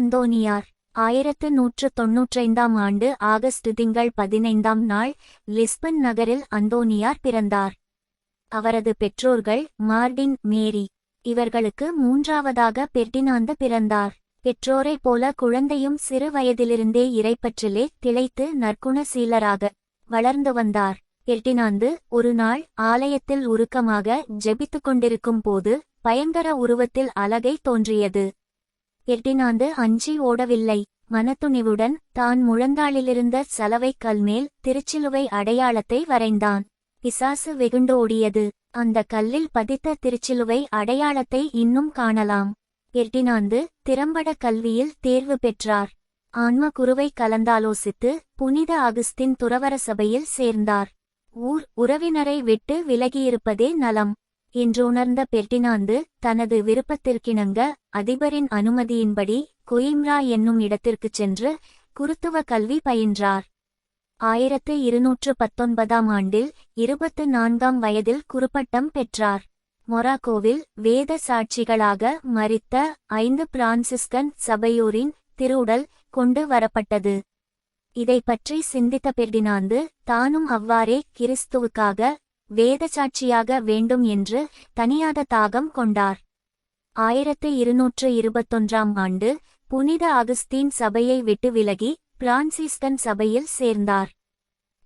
அந்தோனியார் ஆயிரத்து நூற்று தொன்னூற்றைந்தாம் ஆண்டு ஆகஸ்ட் திங்கள் பதினைந்தாம் நாள் லிஸ்பன் நகரில் அந்தோனியார் பிறந்தார். அவரது பெற்றோர்கள் மார்டின் மேரி. இவர்களுக்கு மூன்றாவதாக பெர்டினாந்து பிறந்தார். பெற்றோரைப் போல குழந்தையும் சிறு வயதிலிருந்தே இறைப்பற்றிலே திளைத்து நற்குணசீலராக வளர்ந்து வந்தார். பெர்டினாந்து ஒரு நாள் ஆலயத்தில் உருக்கமாக ஜெபித்துக் கொண்டிருக்கும் போது பயங்கர உருவத்தில் அலகை தோன்றியது. எட்டினாந்து அஞ்சி ஓடவில்லை. மனத்துணிவுடன் தான் முழந்தாளிலிருந்த சலவைக் கல்மேல் திருச்சிலுவை அடையாளத்தை வரைந்தான். பிசாசு வெகுண்டு ஓடியது. அந்த கல்லில் பதித்த திருச்சிலுவை அடையாளத்தை இன்னும் காணலாம். எட்டினாந்து திறம்பட கல்வியில் தேர்வு பெற்றார். ஆன்ம குருவை கலந்தாலோசித்து புனித அகுஸ்தின் துறவர சபையில் சேர்ந்தார். ஊர் உறவினரை விட்டு விலகியிருப்பதே நலம். என்று உணர்ந்த பெர்டினாந்து தனது விருப்பத்திற்கிணங்க அதிபரின் அனுமதியின்படி கொயிம்ரா என்னும் இடத்திற்குச் சென்று குருத்துவ கல்வி பயின்றார். ஆயிரத்து இருநூற்று பத்தொன்பதாம் ஆண்டில் இருபத்து நான்காம் வயதில் குறுப்பட்டம் பெற்றார். மொராக்கோவில் வேத சாட்சிகளாக மரித்த ஐந்து பிரான்சிஸ்கன் சபையோரின் திருவுடல் கொண்டு வரப்பட்டது. இதை பற்றி சிந்தித்த பெர்டினாந்து தானும் அவ்வாறே கிறிஸ்துவுக்காக வேதசாட்சியாக வேண்டும் என்று தனியாத தாகம் கொண்டார். ஆயிரத்து இருநூற்று இருபத்தொன்றாம் ஆண்டு புனித அகஸ்தீன் சபையை விட்டு விலகி பிரான்சிஸ்கன் சபையில் சேர்ந்தார்.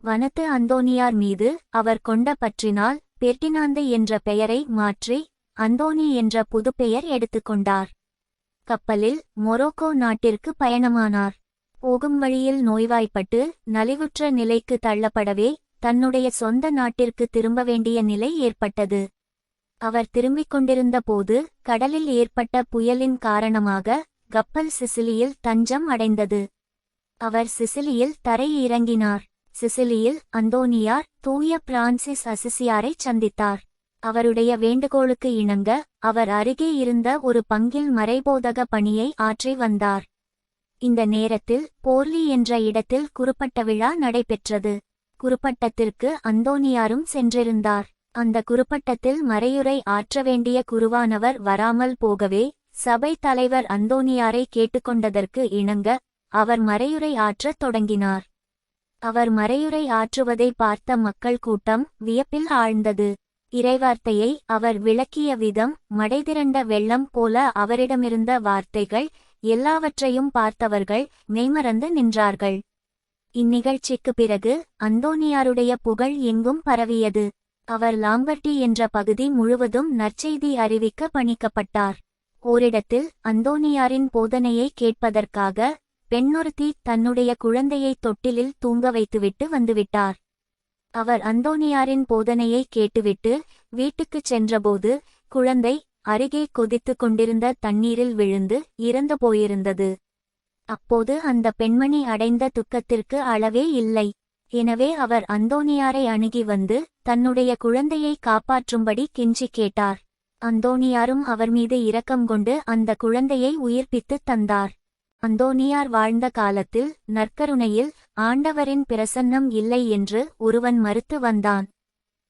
வனத்து அந்தோனியார் மீது அவர் கொண்ட பற்றினால் பெர்டினாந்து என்ற பெயரை மாற்றி அந்தோனி என்ற புதுப்பெயர் எடுத்துக்கொண்டார் கப்பலில் மொரோக்கோ நாட்டிற்கு பயணமானார். போகும் வழியில் நோய்வாய்ப்பட்டு நலிவுற்ற நிலைக்கு தள்ளப்படவே தன்னுடைய சொந்த நாட்டிற்கு திரும்ப வேண்டிய நிலை ஏற்பட்டது. அவர் திரும்பிக் கொண்டிருந்த போது கடலில் ஏற்பட்ட புயலின் காரணமாக கப்பல் சிசிலியில் தஞ்சம் அடைந்தது. அவர் சிசிலியில் தரை இறங்கினார் சிசிலியில் அந்தோனியார் தூய பிரான்சிஸ் அசிசியாரைச் சந்தித்தார். அவருடைய வேண்டுகோளுக்கு இணங்க அவர் அருகே இருந்த ஒரு பங்கில் மறைபோதக பணியை ஆற்றி வந்தார். இந்த நேரத்தில் போர்லி என்ற இடத்தில் குறுப்பட்ட விழா நடைபெற்றது. குறுப்பட்டத்திற்கு அந்தோனியாரும் சென்றிருந்தார். அந்த குறுப்பட்டத்தில் மறையுரை ஆற்ற வேண்டிய குருவானவர் வராமல் போகவே சபை தலைவர் அந்தோனியாரை கேட்டுக்கொண்டதற்கு இணங்க அவர் மறையுரை ஆற்றத் தொடங்கினார். அவர் மறையுரை ஆற்றுவதை பார்த்த மக்கள் கூட்டம் வியப்பில் ஆழ்ந்தது. இறைவார்த்தையை அவர் விளக்கிய விதம் மடைதிரண்ட வெள்ளம் போல அவரிடமிருந்த வார்த்தைகள் எல்லாவற்றையும் பார்த்தவர்கள் மெய்மறந்து நின்றார்கள். இந்நிகழ்ச்சிக்கு பிறகு அந்தோனியாருடைய புகழ் எங்கும் பரவியது. அவர் லாம்பர்டி என்ற பகுதி முழுவதும் நற்செய்தி அறிவிக்க பணிக்கப்பட்டார். ஓரிடத்தில் அந்தோனியாரின் போதனையை கேட்பதற்காக பெண்ணொருத்தி தன்னுடைய குழந்தையை தொட்டிலில் தூங்க வைத்துவிட்டு வந்துவிட்டார். அவர் அந்தோனியாரின் போதனையை கேட்டுவிட்டு வீட்டுக்குச் சென்றபோது குழந்தை அருகே கொதித்துக் கொண்டிருந்த தண்ணீரில் விழுந்து இறந்து போயிருந்தது. அப்போது அந்த பெண்மணி அடைந்த துக்கத்திற்கு அளவே இல்லை. எனவே அவர் அந்தோனியாரை அணுகி வந்து தன்னுடைய குழந்தையை காப்பாற்றும்படி கெஞ்சி கேட்டார். அந்தோனியாரும் அவர் மீது இரக்கம் கொண்டு அந்த குழந்தையை உயிர்ப்பித்துத் தந்தார். அந்தோனியார் வாழ்ந்த காலத்தில் நற்கருணையில் ஆண்டவரின் பிரசன்னம் இல்லை என்று ஒருவன் மறுத்து வந்தான்.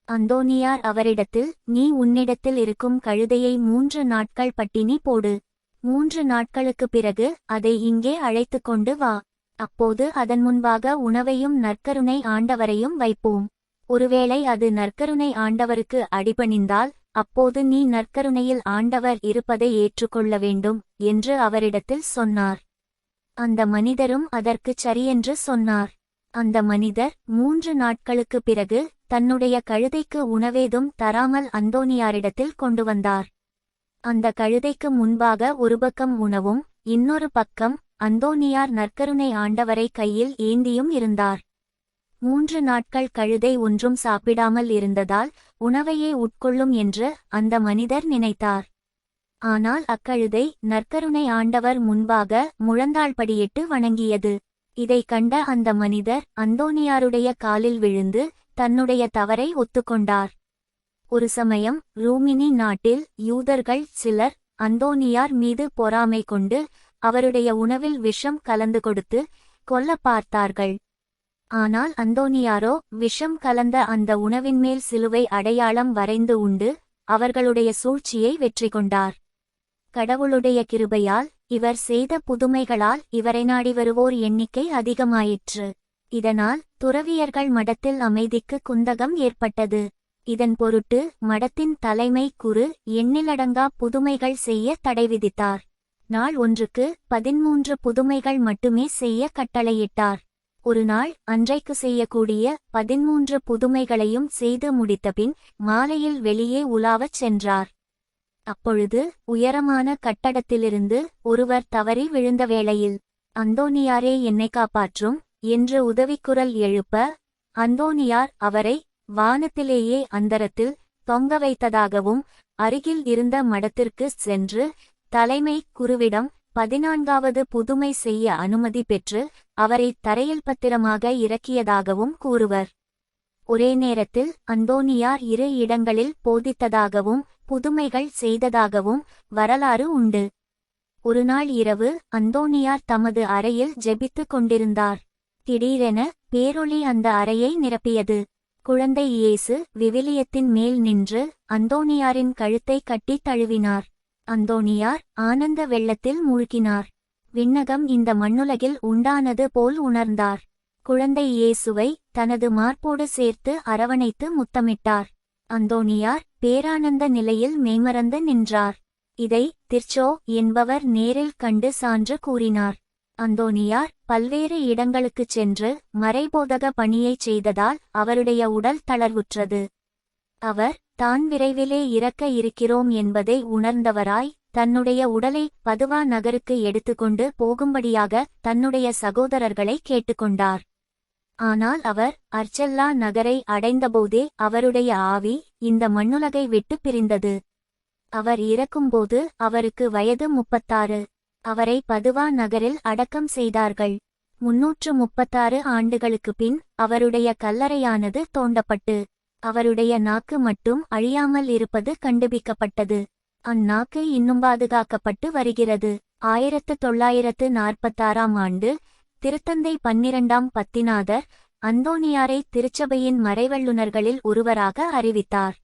அந்தோனியார் அவரிடத்தில் நீ உன்னிடத்தில் இருக்கும் கழுதையை மூன்று நாட்கள் பட்டினி போடு. மூன்று நாட்களுக்குப் பிறகு அதை இங்கே அழைத்துக் கொண்டு வா. அப்போது அதன் முன்பாக உணவையும் நற்கருணை ஆண்டவரையும் வைப்போம். ஒருவேளை அது நற்கருணை ஆண்டவருக்கு அடிபணிந்தால் அப்போது நீ நற்கருணையில் ஆண்டவர் இருப்பதை ஏற்றுக்கொள்ள வேண்டும் என்று அவரிடத்தில் சொன்னார். அந்த மனிதரும் அதற்குச் சரியென்று சொன்னார். அந்த மனிதர் மூன்று நாட்களுக்குப் பிறகு தன்னுடைய கழுதைக்கு உணவேதும் தராமல் அந்தோனியாரிடத்தில் கொண்டு வந்தார். அந்த கழுதைக்கு முன்பாக ஒரு பக்கம் உணவும் இன்னொரு பக்கம் அந்தோனியார் நற்கருணை ஆண்டவரை கையில் ஏந்தியும் இருந்தார். மூன்று நாட்கள் கழுதை ஒன்றும் சாப்பிடாமல் இருந்ததால் உணவையே உட்கொள்ளும் என்று அந்த மனிதர் நினைத்தார். ஆனால் அக்கழுதை நற்கருணை ஆண்டவர் முன்பாக முழந்தாள்படியிட்டு வணங்கியது. இதைக் கண்ட அந்த மனிதர் அந்தோனியாருடைய காலில் விழுந்து தன்னுடைய தவறை ஒத்துக்கொண்டார். ஒரு சமயம் ரூமினி நாட்டில் யூதர்கள் சிலர் அந்தோனியார் மீது பொறாமை கொண்டு அவருடைய உணவில் விஷம் கலந்து கொடுத்து கொல்ல பார்த்தார்கள். ஆனால் அந்தோனியாரோ விஷம் கலந்த அந்த உணவின் மேல் சிலுவை அடையாளம் வரைந்து உண்டு அவர்களுடைய சூழ்ச்சியை வெற்றி கொண்டார். கடவுளுடைய கிருபையால் இவர் செய்த புதுமைகளால் இவரை நாடி வருவோர் எண்ணிக்கை அதிகமாயிற்று. இதனால் துறவியர்கள் மடத்தில் அமைதிக்கு குந்தகம் ஏற்பட்டது. இதன் பொருட்டு மடத்தின் தலைமை குரு எண்ணிலடங்கா புதுமைகள் செய்ய தடை விதித்தார். நாள் ஒன்றுக்கு பதிமூன்று புதுமைகள் மட்டுமே செய்ய கட்டளையிட்டார். ஒரு நாள் அன்றைக்கு செய்யக்கூடிய பதிமூன்று புதுமைகளையும் செய்து முடித்தபின் மாலையில் வெளியே உலாவச் சென்றார். அப்பொழுது உயரமான கட்டடத்திலிருந்து ஒருவர் தவறி விழுந்த வேளையில் அந்தோனியாரே என்னை காப்பாற்றும் என்று உதவிக்குரல் எழுப்ப அந்தோனியார் அவரை வானத்திலேயே அந்தரத்தில் தொங்க வைத்ததாகவும் அருகில் இருந்த மடத்திற்கு சென்று தலைமை குருவிடம் பதினான்காவது புதுமை செய்ய அனுமதி பெற்று அவரை தரையில் பத்திரமாக இறக்கியதாகவும் கூறுவர். ஒரே நேரத்தில் அந்தோனியார் இரு இடங்களில் போதித்ததாகவும் புதுமைகள் செய்ததாகவும் வரலாறு உண்டு. ஒருநாள் இரவு அந்தோனியார் தமது அறையில் ஜெபித்துக் கொண்டிருந்தார். திடீரென பேரொளி அந்த அறையை நிரப்பியது. குழந்தை இயேசு விவிலியத்தின் மேல் நின்று அந்தோனியாரின் கழுத்தை கட்டித் தழுவினார். அந்தோனியார் ஆனந்த வெள்ளத்தில் மூழ்கினார். விண்ணகம் இந்த மண்ணுலகில் உண்டானது போல் உணர்ந்தார். குழந்தை இயேசுவை தனது மார்போடு சேர்த்து அரவணைத்து முத்தமிட்டார். அந்தோனியார் பேரானந்த நிலையில் மெய்மறந்து நின்றார். இதை திர்ச்சோ என்பவர் நேரில் கண்டு சான்று கூறினார். அந்தோனியார் பல்வேறு இடங்களுக்குச் சென்று மறைபோதக பணியைச் செய்ததால் அவருடைய உடல் தளர்வுற்றது. அவர் தான் விரைவிலே இறக்க இருக்கிறோம் என்பதை உணர்ந்தவராய் தன்னுடைய உடலை பதுவா நகருக்கு எடுத்துக்கொண்டு போகும்படியாக தன்னுடைய சகோதரர்களை கேட்டுக்கொண்டார். ஆனால் அவர் அர்ச்சல்லா நகரை அடைந்தபோதே அவருடைய ஆவி இந்த மண்ணுலகை விட்டு பிரிந்தது. அவர் இறக்கும்போது அவருக்கு வயது முப்பத்தாறு. அவரை பதுவா நகரில் அடக்கம் செய்தார்கள். முன்னூற்று முப்பத்தாறு ஆண்டுகளுக்குப் பின் அவருடைய கல்லறையானது தோண்டப்பட்டு அவருடைய நாக்கு மட்டும் அழியாமல் இருப்பது கண்டுபிக்கப்பட்டது அந்நாக்கு இன்னும் பாதுகாக்கப்பட்டு வருகிறது. ஆயிரத்து தொள்ளாயிரத்து நாற்பத்தாறாம் ஆண்டு திருத்தந்தை பன்னிரண்டாம் பத்திநாதர் அந்தோனியாரை திருச்சபையின் மறைவல்லுநர்களில் ஒருவராக அறிவித்தார்.